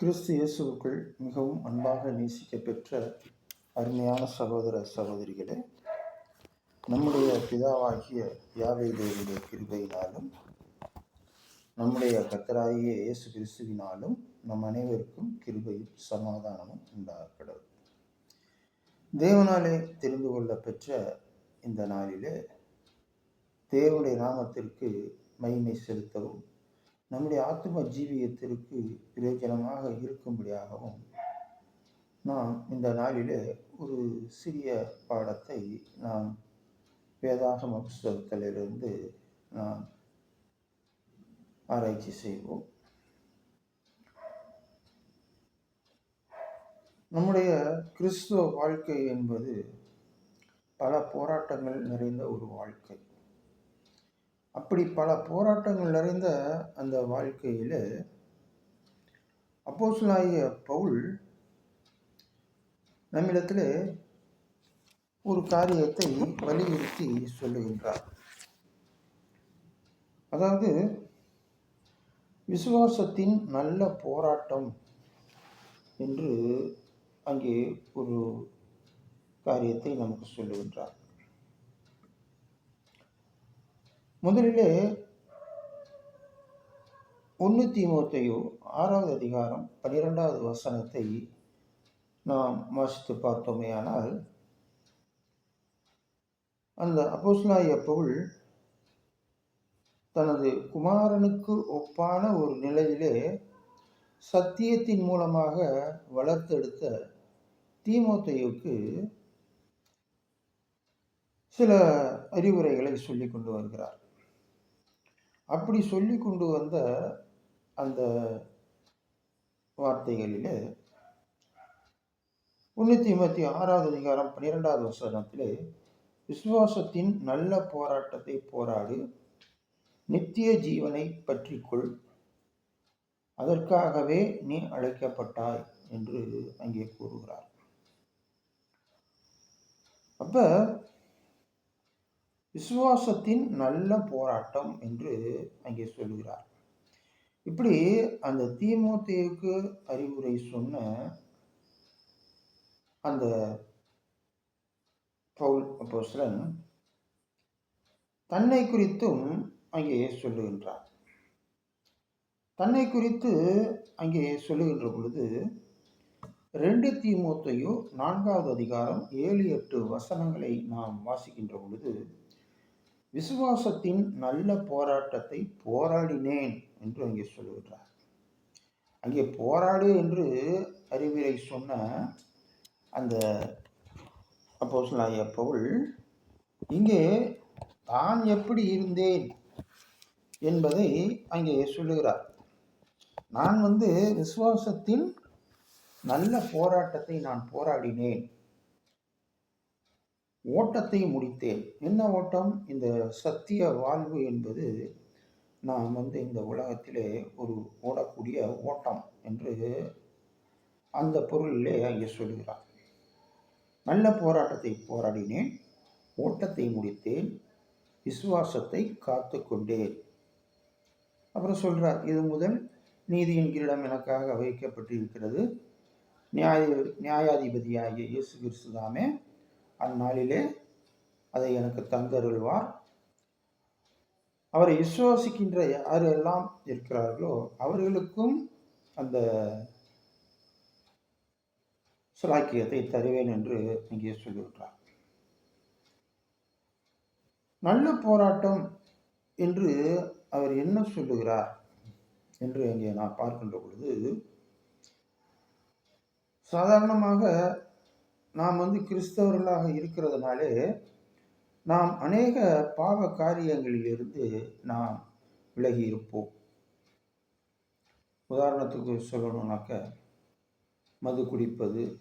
கிறிஸ்து இயேசுவுக்குள் மிகவும் அன்பாக நேசிக்க பெற்ற அருமையான சகோதர சகோதரிகளே நம்முடைய பிதாவாகிய யாவை தேவனுடைய கிருபையினாலும் நம்முடைய கத்தராகிய இயேசு கிறிஸ்துவினாலும் நம் அனைவருக்கும் கிருபையும் சமாதானமும் உண்டாகப்படும் தேவனாலே தெரிந்து கொள்ள பெற்ற இந்த நாளிலே தேவனுடைய நாமத்திற்கு மகிமை செலுத்தவும் நம்முடைய ஆத்ம ஜீவியத்திற்கு பிரயோஜனமாக இருக்கும்படியாகவும் நாம் இந்த நாளிலே ஒரு சிறிய பாடத்தை நாம் வேதாகம புஸ்தகத்திலிருந்து நாம் ஆராய்ச்சி செய்வோம். நம்முடைய கிறிஸ்துவ வாழ்க்கை என்பது பல போராட்டங்கள் நிறைந்த ஒரு வாழ்க்கை. அப்படி பல போராட்டங்கள் நிறைந்த அந்த வாழ்க்கையில் அப்போசலாகிய பவுல் நம்மிடத்தில் ஒரு காரியத்தை வலியுறுத்தி சொல்லுகின்றார். அதாவது விசுவாசத்தின் நல்ல போராட்டம் என்று அங்கே ஒரு காரியத்தை நமக்கு சொல்லுகின்றார். முதலிலே ஒன்று தீமோத்தையோ ஆறாவது அதிகாரம் பன்னிரெண்டாவது வசனத்தை நாம் வாசித்து பார்த்தோமேயானால் அந்த அப்போஸ்லாய பவுல் தனது குமாரனுக்கு ஒப்பான ஒரு நிலையிலே சத்தியத்தின் மூலமாக வளர்த்தெடுத்த தீமோத்தையுக்கு சில அறிவுரைகளை சொல்லி கொண்டு வருகிறார். அப்படி சொல்லி கொண்டு வந்த அந்த வார்த்தைகளிலே முன்னூற்றி ஐம்பத்தி ஆறாவது அதிகாரம் பன்னிரெண்டாவது வசனத்திலே விசுவாசத்தின் நல்ல போராட்டத்தை போராடு நித்திய ஜீவனை பற்றிக்கொள் அதற்காகவே நீ அழைக்கப்பட்டாய் என்று அங்கே கூறுகிறார். அப்ப விசுவாசத்தின் நல்ல போராட்டம் என்று அங்கே சொல்கிறார் இப்படி அந்த தீமோத்தேவுக்கு அறிவுரை சொன்ன அந்த பவுல் அப்போஸ்லன் தன்னை குறித்தும் அங்கே சொல்லுகின்றார். தன்னை குறித்து அங்கே சொல்லுகின்ற பொழுது ரெண்டு தீமோத்தையோ நான்காவது அதிகாரம் ஏழு எட்டு வசனங்களை நாம் வாசிக்கின்ற பொழுது விசுவாசத்தின் நல்ல போராட்டத்தை போராடினேன் என்று அங்கே சொல்லுகிறார் அங்கே போராடு என்று அறிவுரை சொன்ன அந்த அப்போஸ்தலனாகிய பவுல் இங்கே தான் எப்படி இருந்தேன்? என்பதை அங்கே சொல்லுகிறார். நான் வந்து விசுவாசத்தின் நல்ல போராட்டத்தை நான் போராடினேன். ஓட்டத்தை முடித்தேன். என்ன ஓட்டம்? இந்த சத்திய வாழ்வு என்பது நாம் வந்து இந்த உலகத்திலே ஒரு ஓடக்கூடிய ஓட்டம் என்று அந்த பொருளிலே அங்கே சொல்கிறார் நல்ல போராட்டத்தை போராடினேன். ஓட்டத்தை முடித்தேன். விசுவாசத்தை காத்து கொண்டேன். அப்புறம் சொல்கிறார் இது முதல் நீதியின் கிரீடம் எனக்காக வைக்கப்பட்டிருக்கிறது. நியாய நியாயாதிபதியாகிய இயேசு கிறிஸ்து தாமே அந்நாளிலே அதை எனக்கு தந்தருள்வார். அவரை விசுவாசிக்கின்ற யாரெல்லாம் இருக்கிறார்களோ அவர்களுக்கும் அந்த சுலாக்கியத்தை தருவேன் என்று இங்கே சொல்லிவிட்டார். நல்ல போராட்டம் என்று அவர் என்ன சொல்லுகிறார் என்று இங்கே நான் பார்க்கின்ற பொழுது சாதாரணமாக நாம் வந்து கிறிஸ்தவர்களாக இருக்கிறதுனாலே நாம் அநேக பாவ காரியங்களிலிருந்து நாம் விலகி இருப்போம். உதாரணத்துக்கு சொல்லணும்னாக்க மது குடிப்பது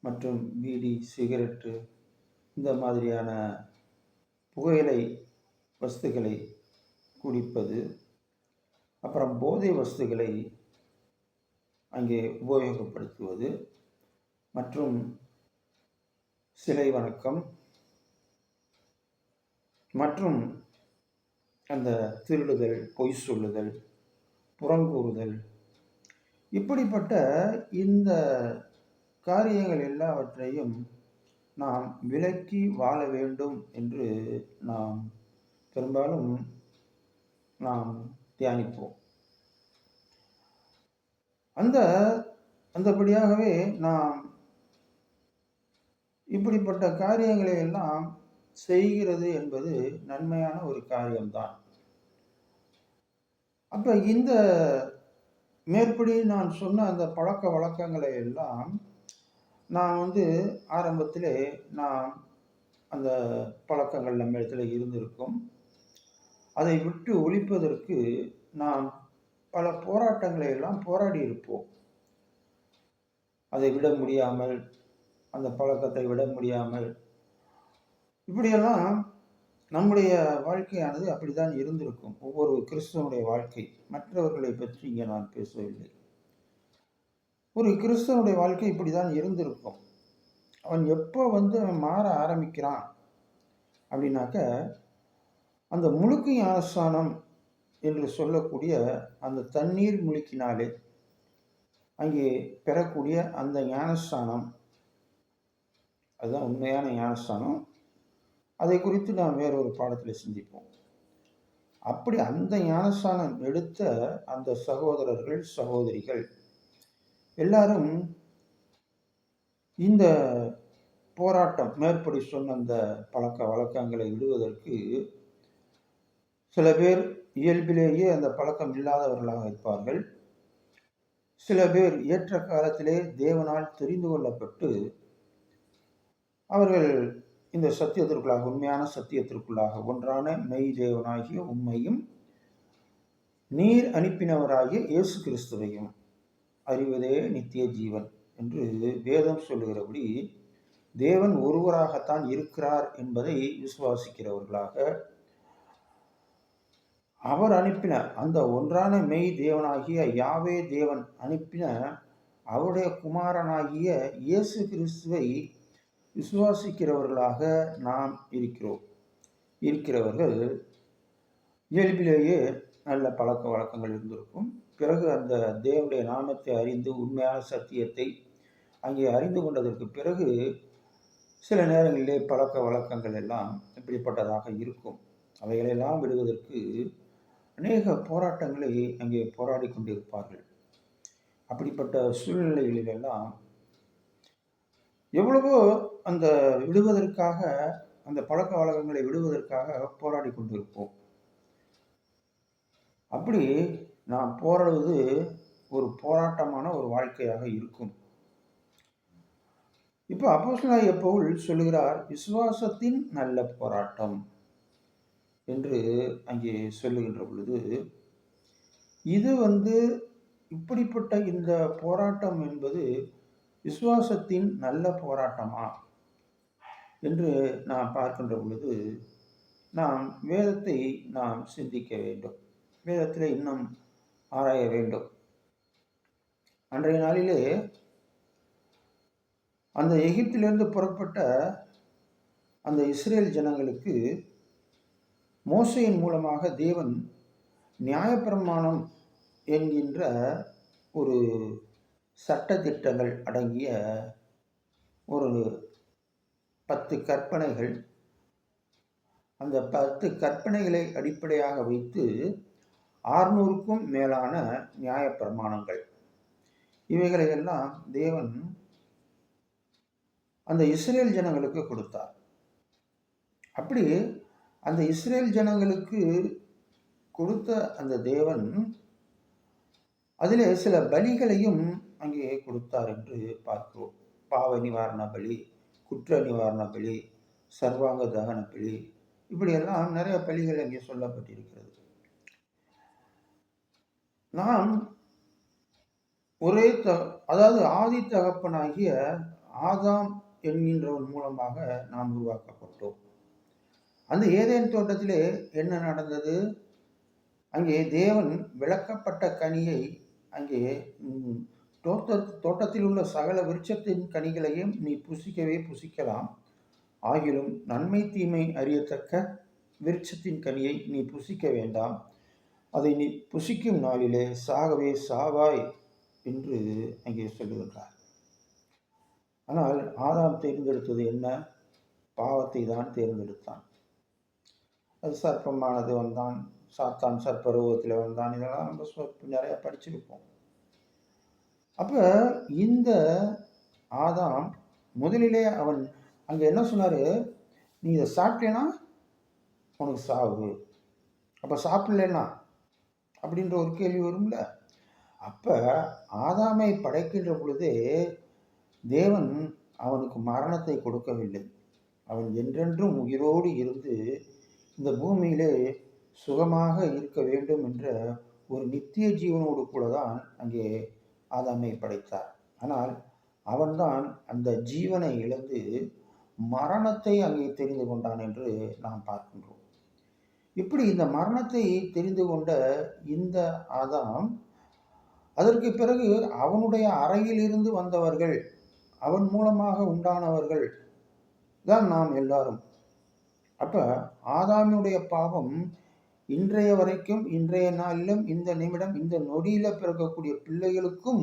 மற்றும் பீடி சிகரெட்டு இந்த மாதிரியான புகையிலை வஸ்துக்களை குடிப்பது அப்புறம் போதை வஸ்துகளை அங்கே உபயோகப்படுத்துவது மற்றும் சிலை வணக்கம். மற்றும் அந்த திருடுதல் பொய் சொல்லுதல் புறங்கூறுதல் இப்படிப்பட்ட இந்த காரியங்கள் எல்லாவற்றையும் நாம் விலக்கி வாழ வேண்டும் என்று நாம் பெரும்பாலும் நாம் தியானிப்போம். அந்த அந்தபடியாகவே நாம் இப்படிப்பட்ட காரியங்களை எல்லாம் செய்கிறது என்பது நன்மையான ஒரு காரியம்தான். அப்ப இந்த மேற்படி நான் சொன்ன அந்த பழக்க வழக்கங்களை எல்லாம் நான் வந்து ஆரம்பத்திலே நான் அந்த பழக்கங்கள் நம்ம இடத்துல இருந்திருக்கும். அதை விட்டு ஒழிப்பதற்கு நாம் பல போராட்டங்களை எல்லாம் போராடி இருப்போம். அதை விட முடியாமல் அந்த பழக்கத்தை விட முடியாமல். இப்படியெல்லாம் நம்முடைய வாழ்க்கையானது அப்படிதான் இருந்திருக்கும். ஒவ்வொரு கிறிஸ்தவனுடைய வாழ்க்கை. மற்றவர்களை பற்றி இங்கே நான் பேசவில்லை. ஒரு கிறிஸ்தவனுடைய வாழ்க்கை இப்படி தான் இருந்திருக்கும். அவன் எப்போ வந்து அவன் மாற ஆரம்பிக்கிறான் அப்படின்னாக்க அந்த முழுக்கை ஆசானம் என்று சொல்லக்கூடிய அந்த தண்ணீர் முழுக்கினாலே அங்கே பெறக்கூடிய அந்த ஞானஸ்தானம் அதுதான் உண்மையான ஞானஸ்தானம். அதை குறித்து நாம் வேறொரு பாடத்தில் சிந்திப்போம். அப்படி அந்த ஞானஸ்தானம் எடுத்த அந்த சகோதரர்கள் சகோதரிகள் எல்லாரும் இந்த போராட்டம் மேற்படி சொன்ன அந்த பழக்க வழக்கங்களை விடுவதற்கு சில பேர் இயல்பிலேயே அந்த பழக்கம் இல்லாதவர்களாக இருப்பார்கள். சில பேர் ஏற்ற காலத்திலே தேவனால் தெரிந்து கொள்ளப்பட்டு அவர்கள் இந்த சத்தியத்திற்குள்ளாக உண்மையான சத்தியத்திற்குள்ளாக ஒன்றான மெய் தேவனாகிய உண்மையும் நீர் அனுப்பினவராகிய இயேசு கிறிஸ்துவையும் அறிவதே நித்திய ஜீவன் என்று வேதம் சொல்லுகிறபடி தேவன் ஒருவராகத்தான் இருக்கிறார் என்பதை விசுவாசிக்கிறவர்களாக அவர் அனுப்பின அந்த ஒன்றான மெய் தேவனாகிய யாவே தேவன் அனுப்பின அவருடைய குமாரனாகிய இயேசு கிறிஸ்துவை விசுவாசிக்கிறவர்களாக நாம் இருக்கிறோம். இருக்கிறவர்கள் இயல்பிலேயே நல்ல பழக்க வழக்கங்கள் இருந்திருக்கும். பிறகு அந்த தேவனுடைய நாமத்தை அறிந்து உண்மையான சத்தியத்தை அங்கே அறிந்து கொண்டதற்கு பிறகு சில நேரங்களிலே பழக்க வழக்கங்கள் எல்லாம் இப்படிப்பட்டதாக இருக்கும். அவைகளெல்லாம் விடுவதற்கு அநேக போராட்டங்களை அங்கே போராடி கொண்டிருப்பார்கள். அப்படிப்பட்ட சூழ்நிலைகளிலெல்லாம் எவ்வளவோ அந்த விடுவதற்காக அந்த பழக்க வழக்கங்களை விடுவதற்காக போராடி கொண்டிருப்போம். அப்படி நாம் போராடுவது ஒரு போராட்டமான ஒரு வாழ்க்கையாக இருக்கும். இப்போ அப்போசனாய பவுல் சொல்லுகிறார் விசுவாசத்தின் நல்ல போராட்டம் என்று அங்கே சொல்லுகின்ற பொழுது இது வந்து இப்படிப்பட்ட இந்த போராட்டம் என்பது விசுவாசத்தின் நல்ல போராட்டமா என்று நாம் பார்க்கின்ற பொழுது நாம் வேதத்தை நாம் சிந்திக்க வேண்டும். வேதத்தில் இன்னும் ஆராய வேண்டும். அன்றைய நாளிலே அந்த எகிப்திலிருந்து புறப்பட்ட அந்த இஸ்ரேல் ஜனங்களுக்கு மோசையின் மூலமாக தேவன் நியாயப்பிரமாணம் என்கின்ற ஒரு சட்டத்திட்டங்கள் அடங்கிய ஒரு பத்து கற்பனைகள். அந்த பத்து கற்பனைகளை அடிப்படையாக வைத்து ஆறுநூறுக்கும் மேலான நியாயப்பிரமாணங்கள். பிரமாணங்கள் இவைகளையெல்லாம் தேவன் அந்த இஸ்ரேல் ஜனங்களுக்கு கொடுத்தார். அப்படி அந்த இஸ்ரேல் ஜனங்களுக்கு கொடுத்த அந்த தேவன் அதிலே சில பலிகளையும் அங்கே கொடுத்தார் என்று பார்க்கிறோம். பாவ நிவாரண பலி குற்ற நிவாரண பலி சர்வாங்க தகன பலி இப்படியெல்லாம் நிறைய பலிகள் அங்கே சொல்லப்பட்டிருக்கிறது. நாம் ஒரே த அதாவது ஆதி தகப்பனாகிய ஆதாம் என்கின்றவன் மூலமாக நாம் உருவாக்கப்பட்டோம். அந்த ஏதேன் தோட்டத்திலே என்ன நடந்தது? அங்கே தேவன் விளக்கப்பட்ட கனியை அங்கே தோட்ட தோட்டத்தில் உள்ள சகல விருட்சத்தின் கனிகளையும் நீ புசிக்கவே புசிக்கலாம். ஆகிலும் நன்மை தீமை அறியத்தக்க விருட்சத்தின் கனியை நீ புசிக்க வேண்டாம். அதை நீ புசிக்கும் நாளிலே சாகவே சாவாய் என்று அங்கே சொல்லுகின்றார். ஆனால் ஆதாம் தேர்ந்தெடுத்தது என்ன? பாவத்தை தான் தேர்ந்தெடுத்தான். அது சர்ப்பமானது வந்தான். சாத்தான் சர்ப்பருவத்தில் வந்தான். இதெல்லாம் நம்ம நிறையா படிச்சிருப்போம். அப்போ இந்த ஆதாம் முதலிலே அவன் அங்கே என்ன சொன்னார்? நீ இதை சாப்பிட்டேன்னா உனக்கு சாவு. அப்போ சாப்பிட்லன்னா? அப்படின்ற ஒரு கேள்வி வரும்ல. அப்போ ஆதாமை படைக்கின்ற பொழுதே தேவன் அவனுக்கு மரணத்தை கொடுக்கவில்லை. அவன் என்றென்றும் உயிரோடு இருந்து இந்த பூமியிலே சுகமாக இருக்க வேண்டும் என்ற ஒரு நித்திய ஜீவனோடு கூட தான் அங்கே ஆதாமை படைத்தார். ஆனால் அவன்தான் அந்த ஜீவனை இழந்து மரணத்தை அங்கே தெரிந்து கொண்டான் என்று நாம் பார்க்கின்றோம். இப்படி இந்த மரணத்தை தெரிந்து கொண்ட இந்த ஆதாம் அதற்கு பிறகு அவனுடைய அறையிலிருந்து வந்தவர்கள் அவன் மூலமாக உண்டானவர்கள் தான் நாம் எல்லாரும். அப்ப ஆதாமியுடைய பாவம் இன்றைய வரைக்கும் இன்றைய நாளிலும் இந்த நிமிடம் இந்த நொடியில பிறக்கக்கூடிய பிள்ளைகளுக்கும்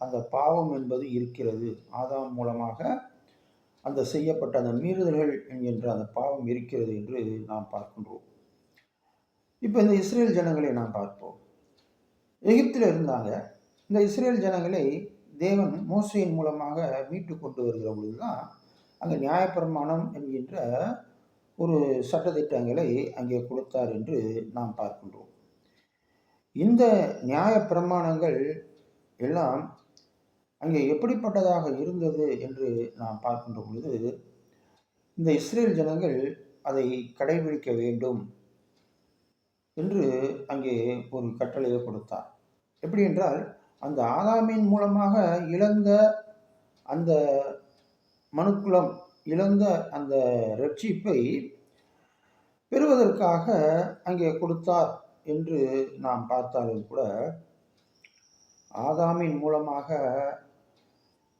அந்த பாவம் என்பது இருக்கிறது. ஆதாம் மூலமாக அந்த செய்யப்பட்ட அந்த மீறுதல்கள் என்கின்ற அந்த பாவம் இருக்கிறது என்று நாம் பார்க்கின்றோம். இப்போ இந்த இஸ்ரேல் ஜனங்களை நாம் பார்ப்போம். எகிப்தில் இருந்தாங்க. இந்த இஸ்ரேல் ஜனங்களை தேவன் மோசையின் மூலமாக மீட்டு கொண்டு வருகிற பொழுதுதான் அங்கே நியாயப்பிரமாணம் என்கின்ற ஒரு சட்டத்திட்டங்களை அங்கே கொடுத்தார் என்று நாம் பார்க்கின்றோம். இந்த நியாய பிரமாணங்கள் எல்லாம் அங்கே எப்படிப்பட்டதாக இருந்தது என்று நாம் பார்க்கின்ற பொழுது இந்த இஸ்ரேல் ஜனங்கள் அதை கடைபிடிக்க வேண்டும் என்று அங்கே ஒரு கட்டளையை கொடுத்தார். எப்படி என்றால் அந்த ஆதாமின் மூலமாக இழந்த அந்த மனுக்குலம் இழந்த அந்த ரட்சிப்பை பெறுவதற்காக அங்கே கொடுத்தார் என்று நாம் பார்த்தாலும் கூட ஆதாமின் மூலமாக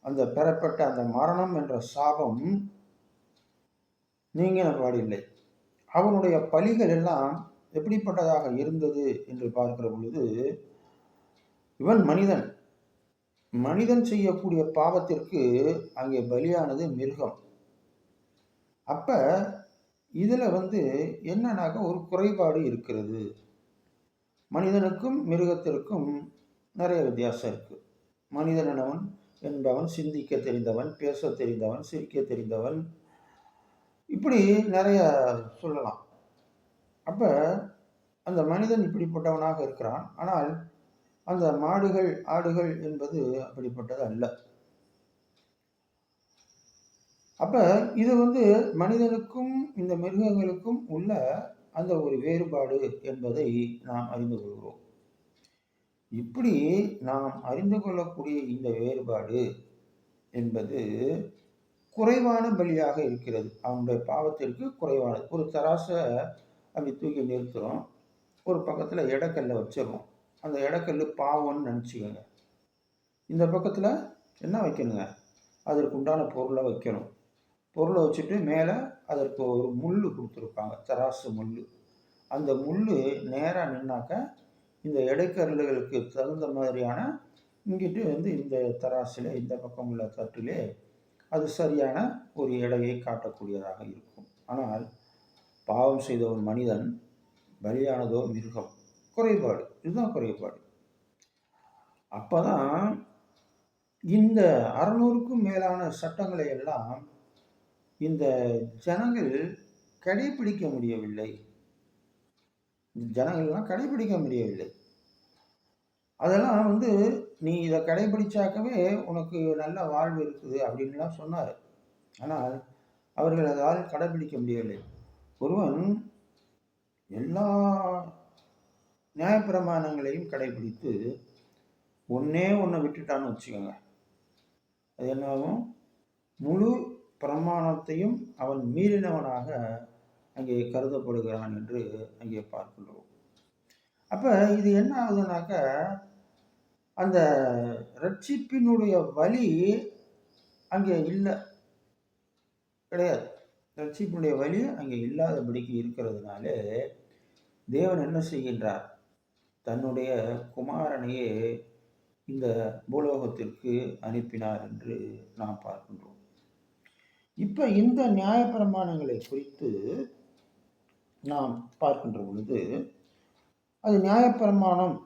அந்த பெறப்பட்ட அந்த மரணம் என்ற சாபம் நீங்கின பாடில்லை அவனுடைய பலிகள் எல்லாம் எப்படிப்பட்டதாக இருந்தது என்று பார்க்கிற பொழுது இவன் மனிதன். மனிதன் செய்யக்கூடிய பாவத்திற்கு அங்கே பலியானது மிருகம். அப்ப இதுல வந்து என்னன்னாக்க ஒரு குறைபாடு இருக்கிறது. மனிதனுக்கும் மிருகத்திற்கும் நிறைய வித்தியாசம் இருக்கு. மனிதன் எனவன் என்பவன் சிந்திக்க தெரிந்தவன் பேச தெரிந்தவன் சிரிக்க தெரிந்தவன். இப்படி நிறைய சொல்லலாம். அப்ப அந்த மனிதன் இப்படிப்பட்டவனாக இருக்கிறான். ஆனால் அந்த மாடுகள் ஆடுகள் என்பது அப்படிப்பட்டது அல்ல அப்போ இது வந்து மனிதனுக்கும் இந்த மிருகங்களுக்கும் உள்ள அந்த ஒரு வேறுபாடு என்பதை நாம் அறிந்து கொள்கிறோம். இப்படி நாம் அறிந்து கொள்ளக்கூடிய இந்த வேறுபாடு என்பது குறைவான பலியாக இருக்கிறது. அவனுடைய பாவத்திற்கு குறைவானது. ஒரு தராசை அப்படி தூக்கி நிறுத்துகிறோம் ஒரு பக்கத்தில் இடக்கல்ல வச்சிடறோம். அந்த இடக்கல் பாவம்னு நினச்சிக்கோங்க. இந்த பக்கத்தில் என்ன வைக்கணுங்க? அதற்கு உண்டான பொருளை வைக்கணும். பொருளை வச்சுட்டு மேலே அதற்கு ஒரு முள் கொடுத்துருப்பாங்க தராசு முள் அந்த முள் நேராக நின்னாக்க இந்த இடைக்கருளுகளுக்கு தகுந்த மாதிரியான இங்கிட்டு வந்து இந்த தராசில் இந்த பக்கம் உள்ள தட்டிலே அது சரியான ஒரு எடையை காட்டக்கூடியதாக இருக்கும். ஆனால் பாவம் செய்த ஒரு மனிதன் பலியானதோ மிருகம்? குறைபாடு. இதுதான் குறைபாடு. அப்பதான் இந்த அறநூறுக்கும் மேலான சட்டங்களை எல்லாம் இந்த ஜனங்கள் கடைபிடிக்க முடியவில்லை. இந்த ஜனங்கள்லாம் கடைபிடிக்க முடியவில்லை. அதெல்லாம் வந்து நீ இதை கடைபிடிச்சாக்கவே உனக்கு நல்ல வாழ்வு இருக்குது அப்படின்லாம் சொன்னார். ஆனால் அவர்கள் அதால் கடைபிடிக்க முடியவில்லை. ஒருவன் எல்லா நியாயப்பிரமாணங்களையும் கடைபிடித்து ஒன்னே ஒன்றை விட்டுட்டான்னு வச்சுக்கோங்க. அது என்னாகும் முழு பிரமாணத்தையும் அவன் மீறினவனாக அங்கே கருதப்படுகிறான் என்று அங்கே பார்க்கின்றோம். அப்போ இது என்ன ஆகுதுனாக்க அந்த ரட்சிப்பினுடைய வழி அங்கே இல்லை. கிடையாது. ரட்சிப்பினுடைய வழி அங்கே இல்லாதபடிக்கு இருக்கிறதுனாலே தேவன் என்ன செய்கின்றார்? தன்னுடைய குமாரனையே இந்த பூலோகத்திற்கு அனுப்பினார் என்று நாம் பார்க்கின்றோம். இப்போ இந்த நியாயப்பிரமாணங்களை குறித்து நாம் பார்க்கின்ற பொழுது அது நியாயப்பிரமாணம்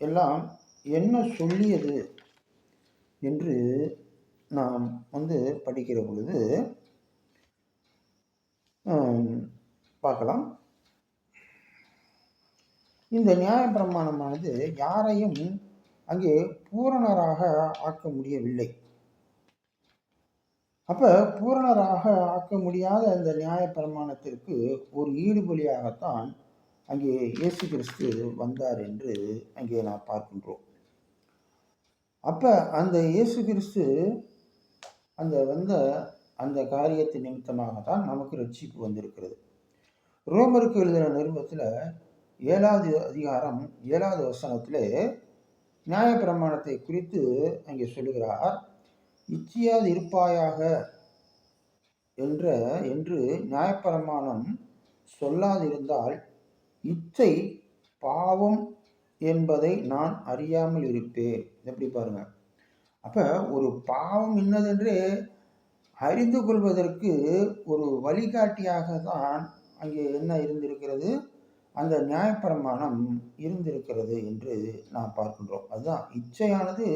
எல்லாம் என்ன சொல்லியது என்று நாம் வந்து படிக்கிற பொழுது பார்க்கலாம். இந்த நியாயப்பிரமாணமானது யாரையும் அங்கே பூரணராக ஆக்க முடியவில்லை. அப்போ பூரணராக ஆக்க முடியாத இந்த நியாயப்பிரமாணத்திற்கு ஒரு ஈடுபலியாகத்தான் அங்கே இயேசு கிறிஸ்து வந்தார் என்று அங்கே நாம் பார்க்கின்றோம். அப்போ அந்த இயேசு கிறிஸ்து அந்த வந்த அந்த காரியத்து நிமித்தமாக தான் நமக்கு ரட்சிப்பு வந்திருக்கிறது. ரோமருக்கு எழுதின நிறுவத்தில் ஏழாவது அதிகாரம் ஏழாவது வசனத்திலே நியாயப்பிரமாணத்தை குறித்து அங்கே சொல்லுகிறார். இச்சியாது இருப்பாயாக? என்ற என்று நியாயப்பிரமாணம் சொல்லாதிருந்தால் இச்சை பாவம் என்பதை நான் அறியாமல் இருப்பேன். எப்படி பாருங்க. அப்ப ஒரு பாவம் இன்னதென்று அறிந்து கொள்வதற்கு ஒரு வழிகாட்டியாக தான் அங்கே என்ன இருந்திருக்கிறது? அந்த நியாயப்பிரமாணம் இருந்திருக்கிறது என்று நாம் பார்க்கின்றோம். அதுதான் இச்சையானது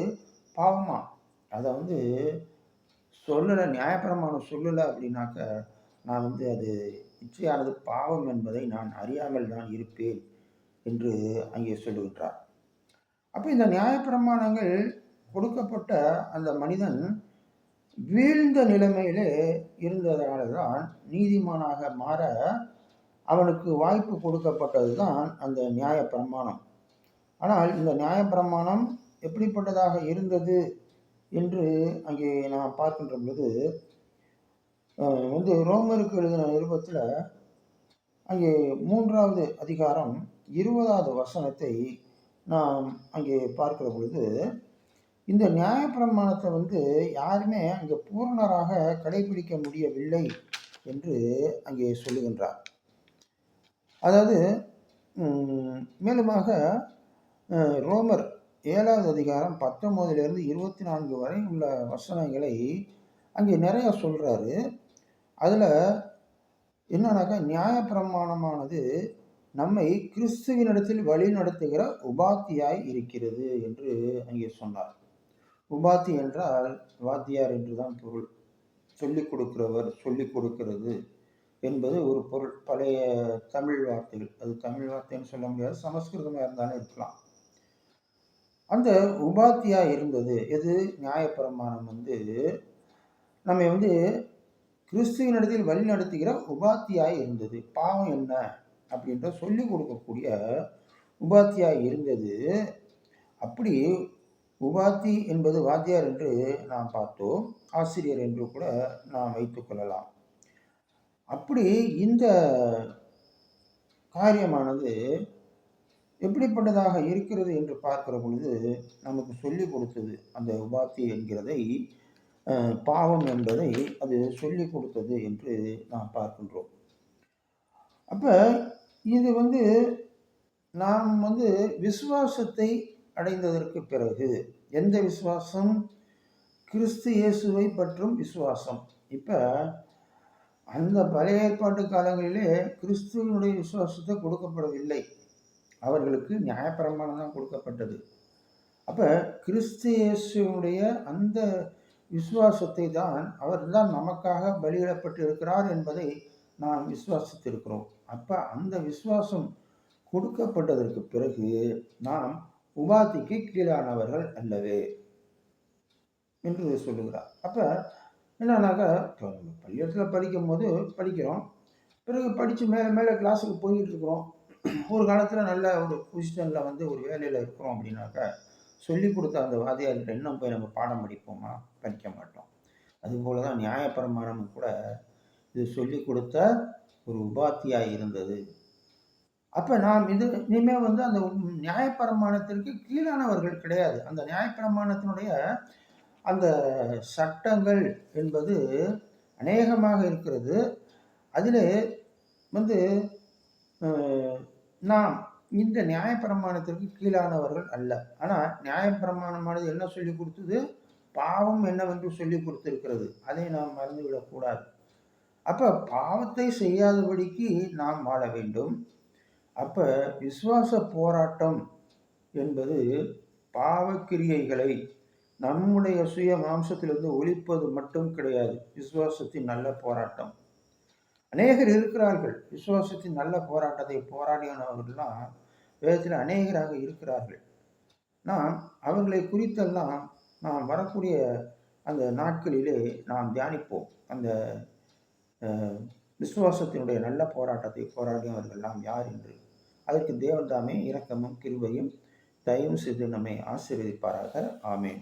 பாவமா? அதை வந்து சொல்லலை நியாயப்பிரமாணம் சொல்லலை அப்படின்னாக்க நான் வந்து அது இச்சையானது பாவம் என்பதை நான் அறியாமல் தான் இருப்பேன் என்று அங்கே சொல்லுகின்றார். அப்போ இந்த நியாயப்பிரமாணங்கள் கொடுக்கப்பட்ட அந்த மனிதன் வீழ்ந்த நிலைமையிலே இருந்ததனால தான் நீதிமானாக மாற அவனுக்கு வாய்ப்பு கொடுக்கப்பட்டது தான் அந்த நியாயப்பிரமாணம். ஆனால் இந்த நியாயப்பிரமாணம் எப்படிப்பட்டதாக இருந்தது என்று அங்கே நாம் பார்க்கின்ற பொழுது வந்து ரோமருக்கு எழுதின நிருபத்தில் அங்கே மூன்றாவது அதிகாரம் இருபதாவது வசனத்தை நாம் அங்கே பார்க்கிற பொழுது இந்த நியாயப்பிரமாணத்தை வந்து யாருமே அங்கே பூரணராக கடைபிடிக்க முடியவில்லை என்று அங்கே சொல்லுகின்றார். அதாவது மேலுமாக ரோமர் ஏழாவது அதிகாரம் பத்தொம்போதுலேருந்து இருபத்தி நான்கு வரை உள்ள வசனங்களை அங்கே நிறைய சொல்கிறாரு அதில் என்னன்னாக்கா நியாயப்பிரமாணமானது நம்மை கிறிஸ்துவினிடத்தில் வழி நடத்துகிற உபாத்தியாய் இருக்கிறது என்று அங்கே சொன்னார். உபாத்தி என்றால் வாத்தியார் என்று தான் பொருள். சொல்லிக் கொடுக்கிறவர் சொல்லிக் கொடுக்கிறது என்பது ஒரு பொருள். பழைய தமிழ் வார்த்தைகள். அது தமிழ் வார்த்தைன்னு சொல்ல முடியாது. சமஸ்கிருதமாக இருந்தாலும் இருக்கலாம். அந்த உபாத்தியா இருந்தது எது? நியாயப்பிரமாணம் வந்து நம்ம வந்து கிறிஸ்துவனிடத்தில் வழி நடத்துகிற உபாத்தியாய் இருந்தது. பாவம் என்ன? அப்படின்ற சொல்லிக் கொடுக்கக்கூடிய உபாத்தியாய் இருந்தது. அப்படி உபாத்தி என்பது வாத்தியார் என்று நாம் பார்த்தோம். ஆசிரியர் என்று கூட நாம் வைத்துக்கொள்ளலாம் அப்படி இந்த காரியமானது எப்படிப்பட்டதாக இருக்கிறது என்று பார்க்கிற பொழுது நமக்கு சொல்லிக் கொடுத்தது அந்த உபாத்தி என்கிறதை பாவம் என்பதை அது சொல்லிக் கொடுத்தது என்று நாம் பார்க்கின்றோம். அப்போ இது வந்து நாம் வந்து விசுவாசத்தை அடைந்ததற்கு பிறகு எந்த விசுவாசம்? கிறிஸ்து இயேசுவை பற்றும் விசுவாசம். இப்போ அந்த பழைய ஏற்பாட்டு காலங்களிலே கிறிஸ்துவனுடைய விசுவாசத்தை கொடுக்கப்படவில்லை. அவர்களுக்கு நியாயப்பிரமாணம் தான் கொடுக்கப்பட்டது. அப்போ கிறிஸ்து அந்த விசுவாசத்தை தான் அவர் தான் நமக்காக பலியிடப்பட்டு இருக்கிறார் என்பதை நாம் விசுவாசித்திருக்கிறோம். அப்போ அந்த விசுவாசம் கொடுக்கப்பட்டதற்கு பிறகு நாம் உபாதிக்கு கீழானவர்கள் அல்லவே என்று சொல்லுகிறார். அப்போ என்னன்னாக்கா இப்போ நம்ம படிக்கும் போது படிக்கிறோம். பிறகு படித்து மேலே மேலே கிளாஸுக்கு போய்கிட்டு இருக்கிறோம். ஒரு காலத்தில் நல்ல ஒரு பொசிஷனில் வந்து ஒரு வேலையில் இருக்கிறோம் அப்படின்னாக்கா சொல்லி கொடுத்த அந்த வாதியார்கிட்ட இன்னும் போய் நம்ம பாடம் படிப்போமா? படிக்க மாட்டோம். அதுபோல தான் நியாயப்பிரமாணமும் கூட இது சொல்லி கொடுத்த ஒரு உபாத்தியாக இருந்தது. அப்போ நாம் இது இனிமேல் வந்து அந்த நியாயப்பிரமாணத்திற்கு கீழானவர்கள் கிடையாது. அந்த நியாயப்பிரமாணத்தினுடைய அந்த சட்டங்கள் என்பது அநேகமாக இருக்கிறது. அதில் வந்து நாம் இந்த நியாயப்பிரமாணத்திற்கு கீழானவர்கள் அல்ல. ஆனால் நியாயப்பிரமாணமானது என்ன சொல்லி கொடுத்தது? பாவம் என்னவென்று சொல்லி கொடுத்திருக்கிறது. அதை நாம் மறந்துவிடக்கூடாது அப்போ பாவத்தை செய்யாதபடிக்கு நாம் வாழ வேண்டும். அப்போ விசுவாச போராட்டம் என்பது பாவக்கிரியைகளை நம்முடைய சுய மாம்சத்திலிருந்து ஒழிப்பது மட்டும் கிடையாது. விசுவாசத்தின் நல்ல போராட்டம். அநேகர் இருக்கிறார்கள். விசுவாசத்தின் நல்ல போராட்டத்தை போராடியவர்கள்லாம் வேதத்தில் அநேகராக இருக்கிறார்கள். நாம் அவர்களை குறித்தெல்லாம் நாம் வரக்கூடிய அந்த நாட்களிலே நாம் தியானிப்போம். அந்த விசுவாசத்தினுடைய நல்ல போராட்டத்தை போராடியவர்கள்லாம் யார் என்று. அதற்கு தேவன் தாமே இரக்கமும் கிருபையும் தயவு செய்து நம்மை ஆசீர்வதிப்பாராக. ஆமேன்.